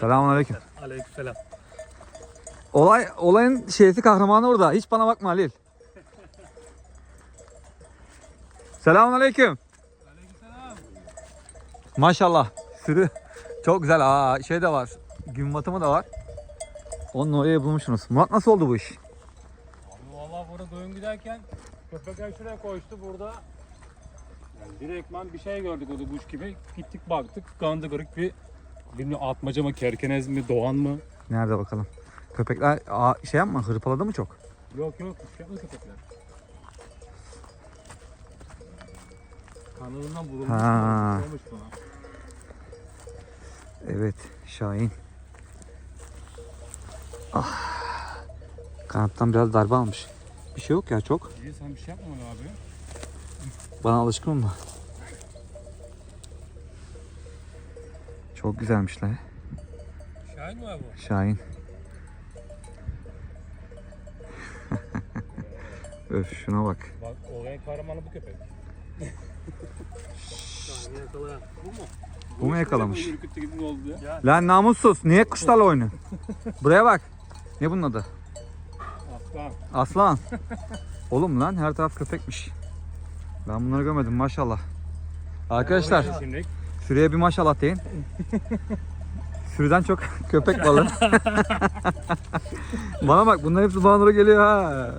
Selamünaleyküm. Aleykümselam. Olay olayın şeysi kahramanı orada. Hiç bana bakma Halil. Selamünaleyküm. Aleykümselam. Maşallah. Sürü çok güzel. Aa şey de var. Gün batımı da var. Onun oraya bulmuşsunuz. Murat nasıl oldu bu iş? Abi valla burada dön giderken köpekler şuraya koştu burada. Yani direktman bir şey gördük o da kuş gibi. Gittik baktık kırık bir bilmiyorum atmaca mı kerkenez mi doğan mı? Nerede bakalım? Köpekler aa, şey yapma hırpaladı mı çok? Yok yok kuş yapma köpekler. Kanalından vurulmuş. Ha. vurulmuş buna. Evet Şahin. Ah. Kanattan biraz darbe almış. Bir şey yok ya çok. İyi sen bir şey yapma abi. Bana alışkın mı? Çok güzelmişler. Şahin mi abi? Şahin. Öf şuna bak. Bak olayın kahramanı bu köpek. Şahin yakalayan. Bu mu? Bu mu yakalamış? Lan namussuz. Niye kuşlarla oynuyor? Buraya bak. Ne bunun adı? Aslan. Aslan. Oğlum lan her taraf köpekmiş. Ben bunları görmedim maşallah. Arkadaşlar Sürüye bir maşallah deyin. Sürüden çok köpek balığı. bana bak bunların hepsi bana doğru geliyor ha.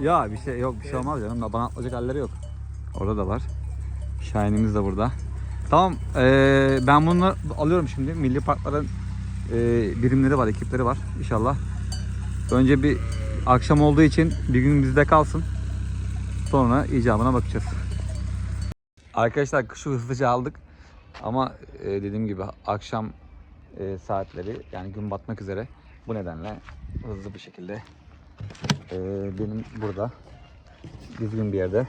Ya bir şey yok bir şey olmaz canım. Bana atlayacak halleri yok. Orada da var. Şahinimiz de burada. Tamam eee, ben bunu alıyorum şimdi. Milli parkların eee, birimleri var, ekipleri var inşallah. Önce bir akşam olduğu için bir gün bizde kalsın. Sonra icabına bakacağız. Arkadaşlar kuşu hızlıca aldık. Ama eee, dediğim gibi akşam eee, saatleri yani gün batmak üzere. Bu nedenle hızlı bir şekilde eee, benim burada düzgün bir yerde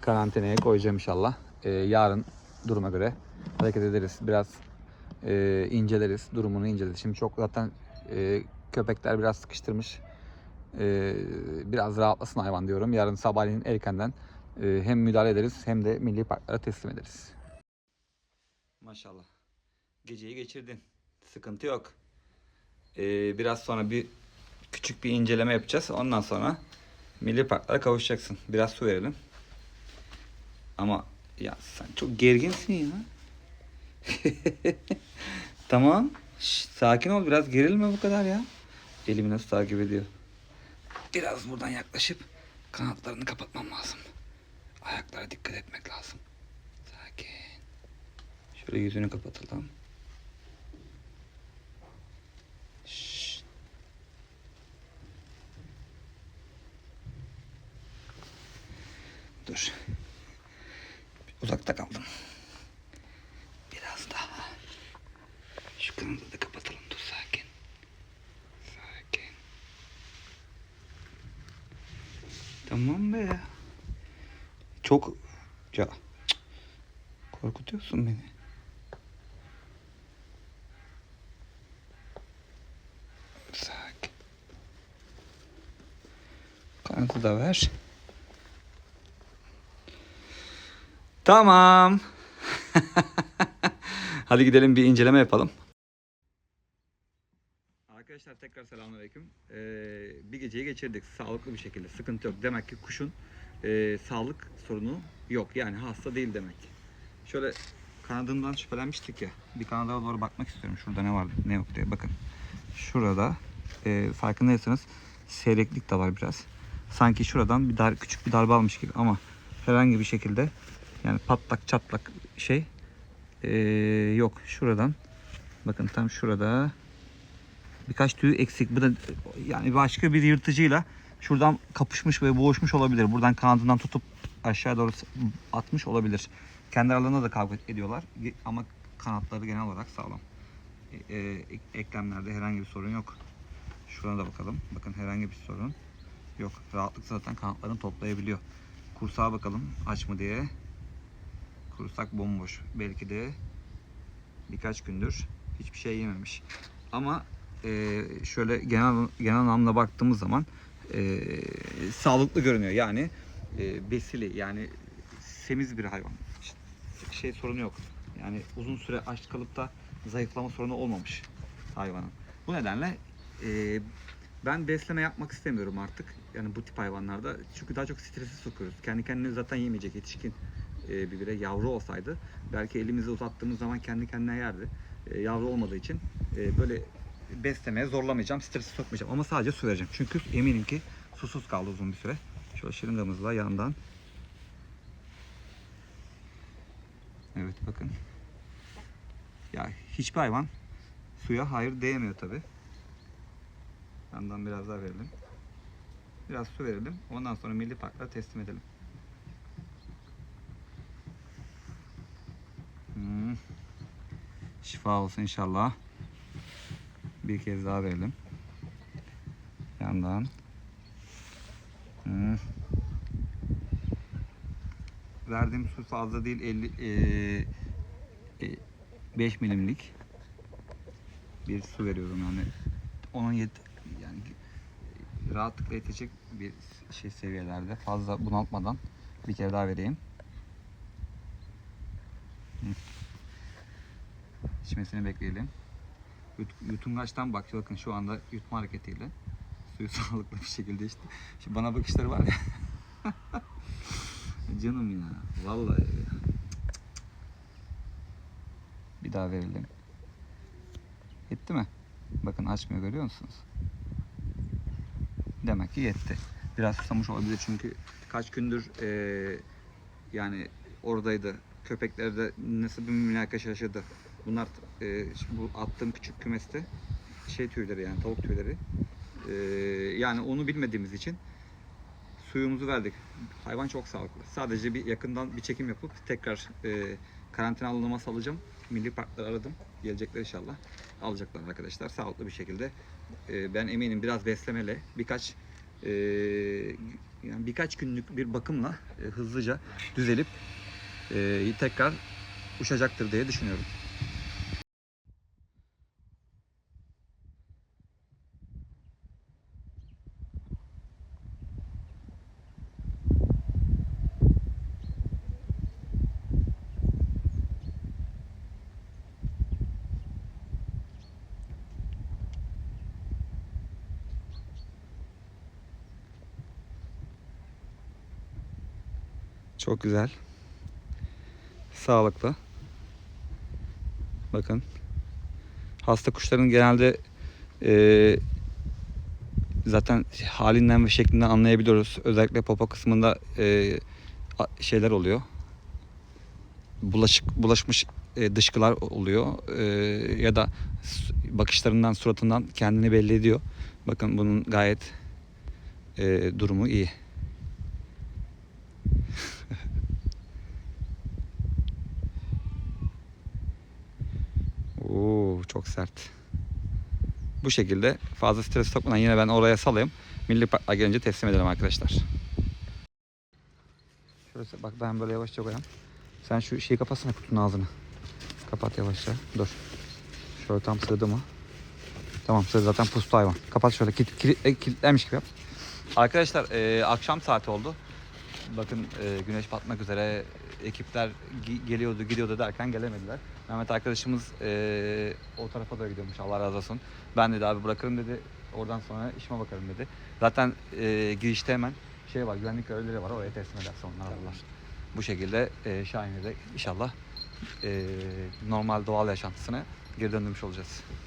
karantinaya koyacağım inşallah. Ee, yarın duruma göre hareket ederiz. Biraz e, inceleriz. Durumunu inceleriz. Şimdi çok zaten e, köpekler biraz sıkıştırmış. E, biraz rahatlasın hayvan diyorum. Yarın sabahleyin erkenden e, hem müdahale ederiz hem de milli parklara teslim ederiz. Maşallah. Geceyi geçirdin. Sıkıntı yok. Ee, biraz sonra bir küçük bir inceleme yapacağız. Ondan sonra milli parklara kavuşacaksın. Biraz su verelim. Ama ya sen çok gerginsin ya. tamam. Şş, sakin ol biraz gerilme bu kadar ya. Elimi nasıl takip ediyor. Biraz buradan yaklaşıp kanatlarını kapatmam lazım. Ayaklara dikkat etmek lazım. Sakin. Şöyle yüzünü kapatalım. Şşt. Dur. Uzakta kaldım. Biraz daha. Şu kanadı da kapatalım. Dur sakin. Sakin. Tamam be. Çok ya korkutuyorsun beni. Sakin. Kanadı da ver. Tamam. Hadi gidelim bir inceleme yapalım. Arkadaşlar tekrar selamünaleyküm. Ee, bir geceyi geçirdik sağlıklı bir şekilde. Sıkıntı yok. Demek ki kuşun e, sağlık sorunu yok. Yani hasta değil demek. Şöyle kanadından şüphelenmiştik ya. Bir kanada doğru bakmak istiyorum. Şurada ne var ne yok diye. Bakın. Şurada e, farkındaysanız seyreklik de var biraz. Sanki şuradan bir dar, küçük bir darbe almış gibi ama herhangi bir şekilde yani patlak çatlak şey ee, yok. Şuradan bakın tam şurada birkaç tüy eksik. Bu da yani başka bir yırtıcıyla şuradan kapışmış ve boğuşmuş olabilir. Buradan kanadından tutup aşağı doğru atmış olabilir. Kendi aralarında da kavga ediyorlar ama kanatları genel olarak sağlam. E, e, eklemlerde herhangi bir sorun yok. Şurana da bakalım. Bakın herhangi bir sorun yok. Rahatlıkla zaten kanatlarını toplayabiliyor. Kursağa bakalım aç mı diye. Kursak bomboş. Belki de birkaç gündür hiçbir şey yememiş. Ama e, şöyle genel genel anlamda baktığımız zaman e, sağlıklı görünüyor. Yani e, besili yani semiz bir hayvan. İşte şey sorunu yok. Yani uzun süre aç kalıp da zayıflama sorunu olmamış hayvanın. Bu nedenle e, ben besleme yapmak istemiyorum artık. Yani bu tip hayvanlarda. Çünkü daha çok stresi sokuyoruz. Kendi kendine zaten yemeyecek yetişkin e, bir birey. Yavru olsaydı belki elimizi uzattığımız zaman kendi kendine yerdi. E, yavru olmadığı için e, böyle beslemeye zorlamayacağım, stresi sokmayacağım. Ama sadece su vereceğim. Çünkü eminim ki susuz kaldı uzun bir süre. Şöyle şırıngamızla yandan. Evet bakın. Ya hiçbir hayvan suya hayır diyemiyor tabi. Yandan biraz daha verelim. Biraz su verelim. Ondan sonra milli parklara teslim edelim. Hmm. Şifa olsun inşallah. Bir kez daha verelim. Yandan. Hmm. Verdiğim su fazla değil 50 eee, e, 5 milimlik bir su veriyorum yani. Onun yet yani rahatlıkla yetecek bir şey seviyelerde fazla bunaltmadan bir kere daha vereyim. İçmesini bekleyelim. Yut- Yutungaçtan bak bakın şu anda yutma hareketiyle suyu sağlıklı bir şekilde içti. Şimdi bana bakışları var ya. Canım ya. Vallahi. ya. Bir daha verelim. Yetti mi? Bakın açmıyor görüyor musunuz? Demek ki yetti. Biraz susamış olabilir çünkü kaç gündür eee, yani oradaydı. Köpekler de nasıl bir münakaşa şaşırdı. Bunlar şimdi bu attığım küçük kümeste şey tüyleri yani tavuk tüyleri. Eee, yani onu bilmediğimiz için suyumuzu verdik. Hayvan çok sağlıklı. Sadece bir yakından bir çekim yapıp tekrar e, karantina alanıma salacağım. Milli parkları aradım. Gelecekler inşallah. Alacaklar arkadaşlar sağlıklı bir şekilde. E, ben eminim biraz beslemeyle birkaç e, yani birkaç günlük bir bakımla e, hızlıca düzelip e, tekrar uçacaktır diye düşünüyorum. Çok güzel. Sağlıklı. Bakın. Hasta kuşların genelde eee, zaten halinden ve şeklinden anlayabiliyoruz. Özellikle popo kısmında a- şeyler oluyor. Bulaşık bulaşmış e, dışkılar oluyor. Eee, ya da bakışlarından, suratından kendini belli ediyor. Bakın bunun gayet eee, durumu iyi. Çok sert. Bu şekilde fazla stres sokmadan yine ben oraya salayım. Milli Park'a gelince teslim edelim arkadaşlar. Şöyle bak ben böyle yavaşça koyayım. Sen şu şeyi kapatsana kutunun ağzını. Kapat yavaşça. Dur. Şöyle tam sığdı mı? Tamam sığdı zaten pustu hayvan. Kapat şöyle kilit, kilit, e, kilitlenmiş gibi yap. Arkadaşlar e, akşam saati oldu. Bakın e, güneş batmak üzere ekipler geliyordu gidiyordu derken gelemediler. Mehmet arkadaşımız e, o tarafa da gidiyormuş Allah razı olsun. Ben dedi abi bırakırım dedi. Oradan sonra işime bakarım dedi. Zaten e, girişte hemen şey var güvenlik görevlileri var oraya teslim ederse onlar alırlar. Bu şekilde e, Şahin'e de inşallah e, normal doğal yaşantısına geri döndürmüş olacağız.